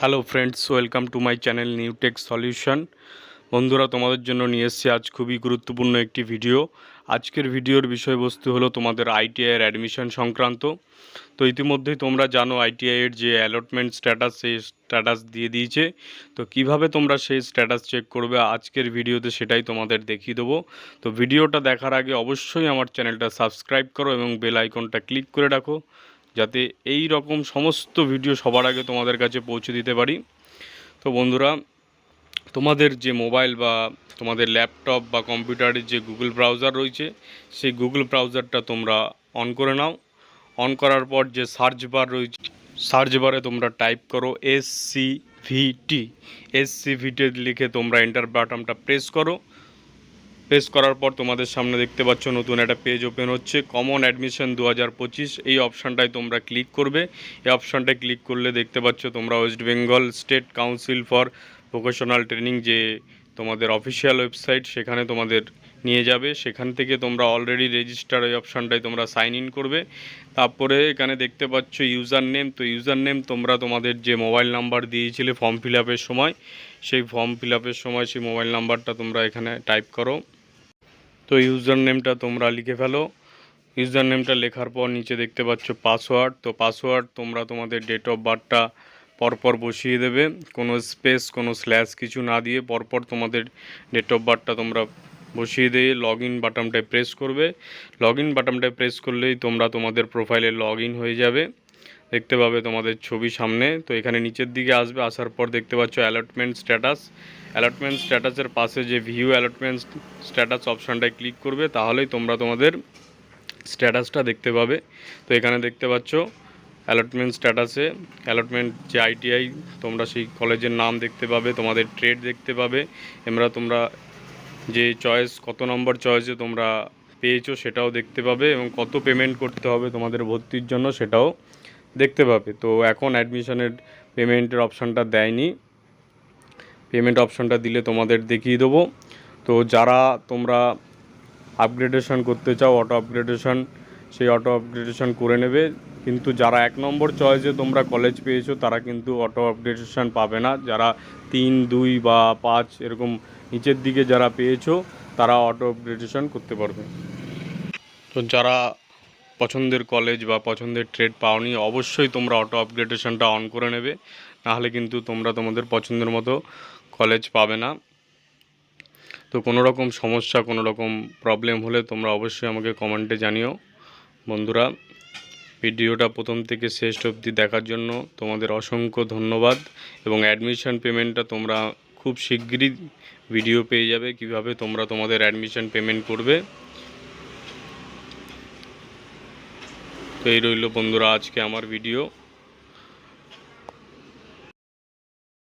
Hello friends welcome to my channel new tech solution বন্ধুরা, তোমাদের জন্য নিয়ে এসেছি আজ খুবই গুরুত্বপূর্ণ একটি ভিডিও আজকের ভিডিওর বিষয়বস্তু হলো তোমাদের আইটিআইয়ের অ্যাডমিশন সংক্রান্ত। তো ইতিমধ্যেই তোমরা জানো আইটিআইয়ের যে অ্যালটমেন্ট স্ট্যাটাস সেই স্ট্যাটাস দিয়ে দিয়েছে। তো কীভাবে তোমরা সেই স্ট্যাটাস চেক করবে আজকের ভিডিওতে সেটাই তোমাদের দেখিয়ে দেবো। তো ভিডিওটা দেখার আগে অবশ্যই আমার চ্যানেলটা সাবস্ক্রাইব করো এবং বেল আইকনটা ক্লিক করে রাখো। যাতে এই রকম সমস্ত ভিডিও সবার আগে তোমাদের কাছে পৌঁছে দিতে পারি। তো বন্ধুরা, তোমাদের যে মোবাইল বা তোমাদের ল্যাপটপ বা কম্পিউটারের যে গুগল ব্রাউজার রয়েছে, সেই গুগল ব্রাউজারটা তোমরা অন করে নাও। অন করার পর যে সার্চ বার রয়েছে, সার্চ বারে তোমরা টাইপ করো S C VT S C VT লিখে তোমরা এন্টার বাটনটা প্রেস করো। প্রেস করার পর তোমাদের সামনে দেখতে পাচ্ছ নতুন একটা পেজ ওপেন হচ্ছে। কমন অ্যাডমিশন দু হাজার পঁচিশ, এই অপশানটায় তোমরা ক্লিক করবে। এই অপশানটায় ক্লিক করলে দেখতে পাচ্ছ তোমরা West Bengal State Council for Vocational Training যে তোমাদের অফিসিয়াল ওয়েবসাইট সেখানে তোমাদের নিয়ে যাবে। সেখান থেকে তোমরা অলরেডি রেজিস্টার এই অপশানটায় তোমরা সাইন ইন করবে। তারপরে এখানে দেখতে পাচ্ছ ইউজার নেম তো ইউজার নেম তোমরা তোমাদের যে মোবাইল নাম্বার দিয়েছিলে ফর্ম ফিল সময়, সেই ফর্ম ফিল সময় সেই মোবাইল নাম্বারটা তোমরা এখানে টাইপ করো। তো ইউজার নেমটা তোমরা লিখে ফেলো। ইউজার নেমটা লেখার পর নিচে দেখতে পাচ্ছ পাসওয়ার্ড। তো পাসওয়ার্ড তোমরা তোমাদের ডেট অফ বার্থটা পরপর বসিয়ে দেবে। কোনো স্পেস, কোনো স্ল্যাশ কিছু না দিয়ে পরপর তোমাদের ডেট অফ বার্থটা তোমরা বসিয়ে দিয়ে লগ ইন বাটনটায় প্রেস করবে। লগ ইন বাটনটায় প্রেস করলেই তোমরা তোমাদের প্রোফাইলে লগ হয়ে যাবে। দেখতে পাবে তোমাদের ছবি সামনে। তো এখানে নিচের দিকে আসবে, আসার পর দেখতে পাচ্ছ অ্যালটমেন্ট স্ট্যাটাস অ্যালটমেন্ট স্ট্যাটাসের পাশে যে ভিউ অ্যালটমেন্ট স্ট্যাটাস অপশানটায় ক্লিক করবে, তাহলেই তোমরা তোমাদের স্ট্যাটাসটা দেখতে পাবে। তো এখানে দেখতে পাচ্ছ অ্যালটমেন্ট স্ট্যাটাসে অ্যালটমেন্ট যে আইটিআই তোমরা সেই কলেজের নাম দেখতে পাবে, তোমাদের ট্রেড দেখতে পাবে। এমরা তোমরা যে চয়েস কত নম্বর চয়েসে তোমরা পেয়েছ সেটাও দেখতে পাবে এবং কত পেমেন্ট করতে হবে তোমাদের ভর্তির জন্য সেটাও দেখতে পাবে। তো এখন অ্যাডমিশনের পেমেন্টের অপশানটা দেয়নি। পেমেন্ট অপশানটা দিলে তোমাদের দেখিয়ে দেবো। তো যারা তোমরা আপগ্রেডেশন করতে চাও অটো আপগ্রেডেশন সেই অটো আপগ্রেডেশন করে নেবে। কিন্তু যারা এক নম্বর চয়েসে তোমরা কলেজ পেয়েছ, তারা কিন্তু অটো আপগ্রেডেশন পাবে না। যারা তিন, দুই বা পাঁচ এরকম নিচের দিকে যারা পেয়েছ, তারা অটো আপগ্রেডেশন করতে পারবে। তো যারা পছন্দের কলেজ বা পছন্দের ট্রেড পাওনি অবশ্যই তোমরা অটো আপগ্রেডেশনটা অন করে নেবে। নাহলে কিন্তু তোমরা তোমাদের পছন্দের মতো কলেজ পাবে না। তো কোনো রকম সমস্যা, কোনো রকম প্রবলেম হলে তোমরা অবশ্যই আমাকে কমেন্টে জানিও। বন্ধুরা, ভিডিওটা প্রথম থেকে শেষ অবধি দেখার জন্য তোমাদের অসংখ্য ধন্যবাদ এবং অ্যাডমিশন পেমেন্টটা তোমরা খুব শিগগিরই ভিডিও পেয়ে যাবে। কীভাবে তোমরা তোমাদের অ্যাডমিশন পেমেন্ট করবে এই রইল বন্ধুরা আজকে আমার ভিডিও